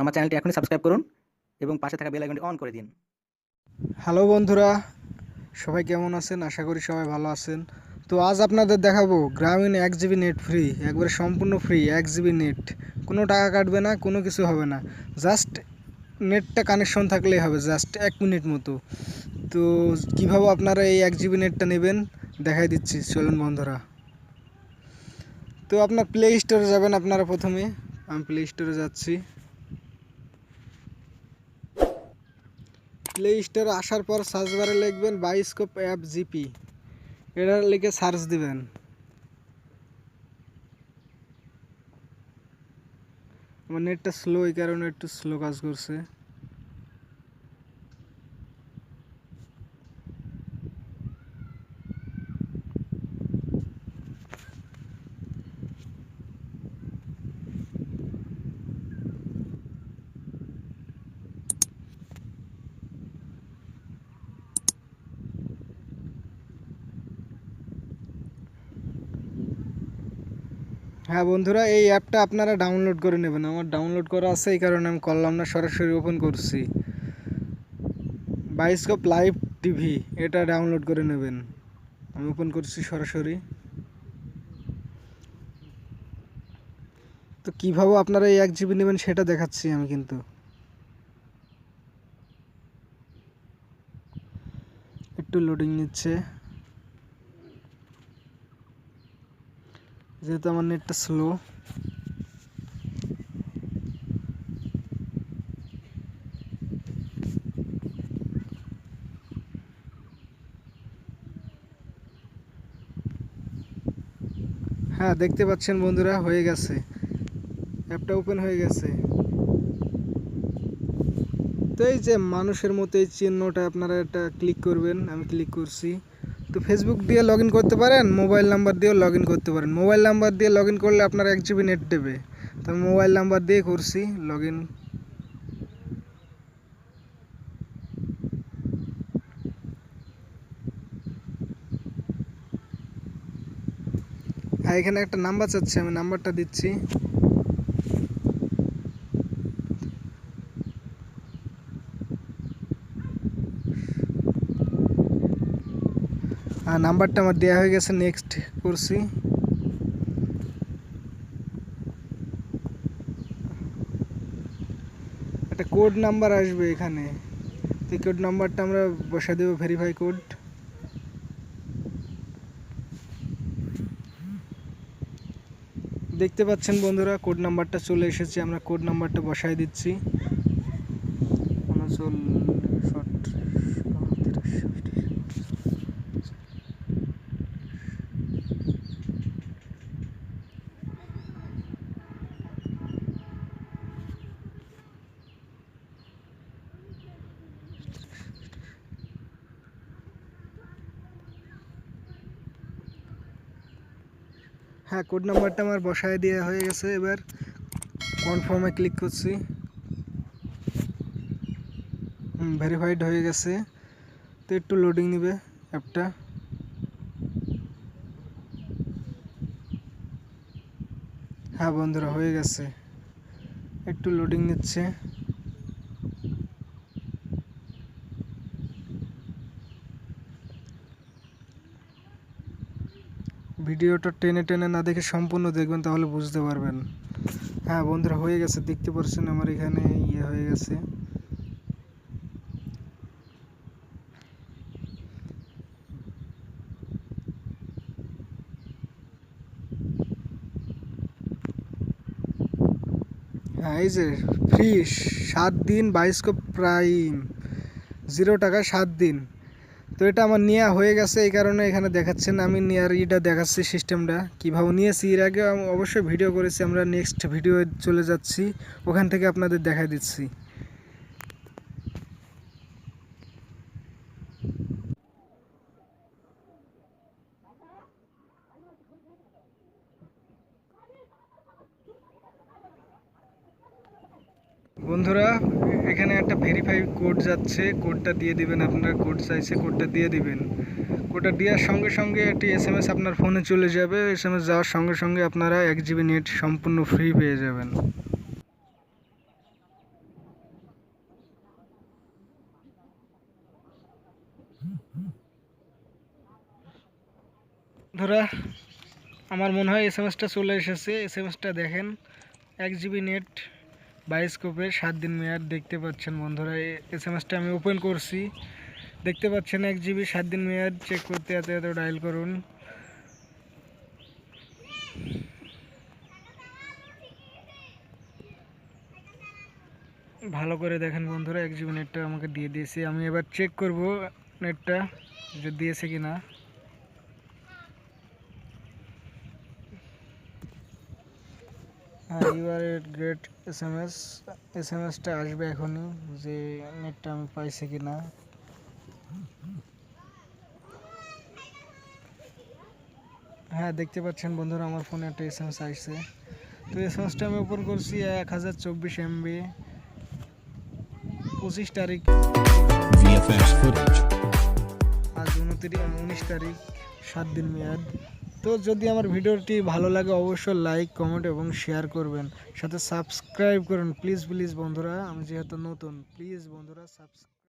আমার চ্যানেলটি এখনই সাবস্ক্রাইব করুন এবং পাশে থাকা বেল আইকনটি অন করে দিন। হ্যালো বন্ধুরা, সবাই কেমন আছেন? আশা করি সবাই ভালো আছেন। তো আজ আপনাদের দেখাবো গ্রামীণ এক জিবি নেট ফ্রি একবারে সম্পূর্ণ ফ্রি এক জিবি নেট কোনো টাকা কাটবে না, কোনো কিছু হবে না। জাস্ট নেটটা কানেকশন থাকলেই হবে জাস্ট এক মিনিট মতো। তো কীভাবে আপনারা এই এক জিবি নেটটা নেবেন, দেখাই দিচ্ছি। চলুন বন্ধুরা। তো আপনার প্লে স্টোরে যাবেন আপনারা প্রথমে। আমি প্লে স্টোরে যাচ্ছি। প্লে স্টোরে আসার পর সার্চ বারে লিখবেন বাইস্কোপ অ্যাপ জিপি। এটা লিখে সার্চ দিবেন। আমার নেটটা স্লো, এই কারণে একটু স্লো কাজ করছে। হ্যাঁ বন্ধুরা, এই অ্যাপটা আপনারা ডাউনলোড করে নেবেন। আমার ডাউনলোড করা আছে, এই কারণে আমি করলাম না, সরাসরি ওপেন করছি। বাইস্কোপ লাইভ টিভি এটা ডাউনলোড করে নেবেন। আমি ওপেন করছি সরাসরি। তো কীভাবে আপনারা এই এক জিবি নেবেন সেটা দেখাচ্ছি আমি কিন্তু। একটু লোডিং নিচ্ছে। যেহেতু আমার নেটটা স্লো। হ্যাঁ দেখতে পাচ্ছেন বন্ধুরা, হয়ে গেছে। অ্যাপটা ওপেন হয়ে গেছে। তো এই যে মানুষের মতো এই চিহ্নটা আপনারা এটা ক্লিক করবেন, আমি ক্লিক করছি। তো ফেসবুক দিয়ে লগ করতে পারেন মোবাইল নাম্বার দিয়েও লগ করতে পারেন। মোবাইল নাম্বার দিয়ে লগ করলে আপনার এক জিবি নেট দেবে। তো মোবাইল নাম্বার দিয়ে করছি লগ আর এখানে একটা নাম্বার চাচ্ছে, আমি নাম্বারটা দিচ্ছি। নাম্বারটা আমার দেওয়া হয়ে গেছে নেক্সট করছি। একটা কোড নাম্বার আসবে এখানে। তো কোড নাম্বারটা আমরা বসা দেবো ভেরিফাই কোড দেখতে পাচ্ছেন বন্ধুরা কোড নাম্বারটা চলে এসেছে, আমরা কোড নাম্বারটা বসাই দিচ্ছি। উনচল্লিশ আটত্রিশ উনত্রিশ হ্যাঁ কোড নাম্বারটা আমার বসায় দেওয়া হয়ে গেছে এবার। কনফার্মে ক্লিক করছি। ভেরিফাইড হয়ে গেছে। তো একটু লোডিং নেবে অ্যাপটা। হ্যাঁ বন্ধুরা, হয়ে গেছে। একটু লোডিং নিচ্ছে। ভিডিওটা টেনে টেনে না দেখে সম্পূর্ণ দেখবেন, তাহলে বুঝতে পারবেন। হ্যাঁ বন্ধুরা, হয়ে গেছে, দেখতে পাচ্ছেন আমার এখানে ইয়ে হয়ে গেছে। হ্যাঁ এই যে ফ্রি সাত দিন বাইস্কোপ প্রাইম জিরো টাকা সাত দিন। তো এটা আমার নেওয়া হয়ে গেছে, এই কারণে এখানে দেখাচ্ছেন, আমি নেওয়ার ইটা দেখাচ্ছি সিস্টেমটা, কীভাবে নিয়েছি, এর আগে অবশ্যই ভিডিও করেছি, আমরা নেক্সট ভিডিও চলে যাচ্ছি, ওখান থেকে আপনাদের দেখা দিচ্ছি। বন্ধুরা, এখানে একটা ভেরিফাই কোড যাচ্ছে। কোডটা দিয়ে দিবেন আপনার কোড চাইছে কোডটা দিয়ে দিবেন। কোডটা দেওয়ার সঙ্গে সঙ্গে একটি এস এম এস আপনার ফোনে চলে যাবে। এস এম এস যাওয়ার সঙ্গে সঙ্গে আপনারা এক জিবি নেট সম্পূর্ণ ফ্রি পেয়ে যাবেন। ধরা আমার মনে হয় এস এম এসটা চলে এসেছে। এস এম এসটা দেখেন, এক জিবি নেট বাইস্কোপে সাত দিন মেয়াদ দেখতে পাচ্ছেন বন্ধুরা। এস এম এসটা আমি ওপেন করছি। দেখতে পাচ্ছেন এক জিবি সাত দিন মেয়াদ চেক করতে এত এত ডায়াল করুন। ভালো করে দেখেন বন্ধুরা, এক জিবি নেটটা আমাকে দিয়ে দিয়েছে। আমি এবার চেক করব নেটটা যে দিয়েছে কি না হ্যাঁ you are at great S M S S M এসটা আসবে এখনই যে নেটটা আমি পাইছি কি না হ্যাঁ দেখতে পাচ্ছেন বন্ধুরা আমার ফোনে একটা এস এম এস আসছে। তো এস এম এসটা আমি ওপেন করছি এক হাজার চব্বিশ এমবি পঁচিশ তারিখ। আজ উনত্রিশ উনিশ তারিখ সাত দিন মেয়াদ। তো যদি আমার ভিডিওটি ভালো লাগে, অবশ্যই লাইক কমেন্ট এবং শেয়ার করবেন। সাথে সাবস্ক্রাইব করুন। প্লিজ প্লিজ বন্ধুরা, আমি যেহেতু নতুন প্লিজ বন্ধুরা সাবস্ক্রাইব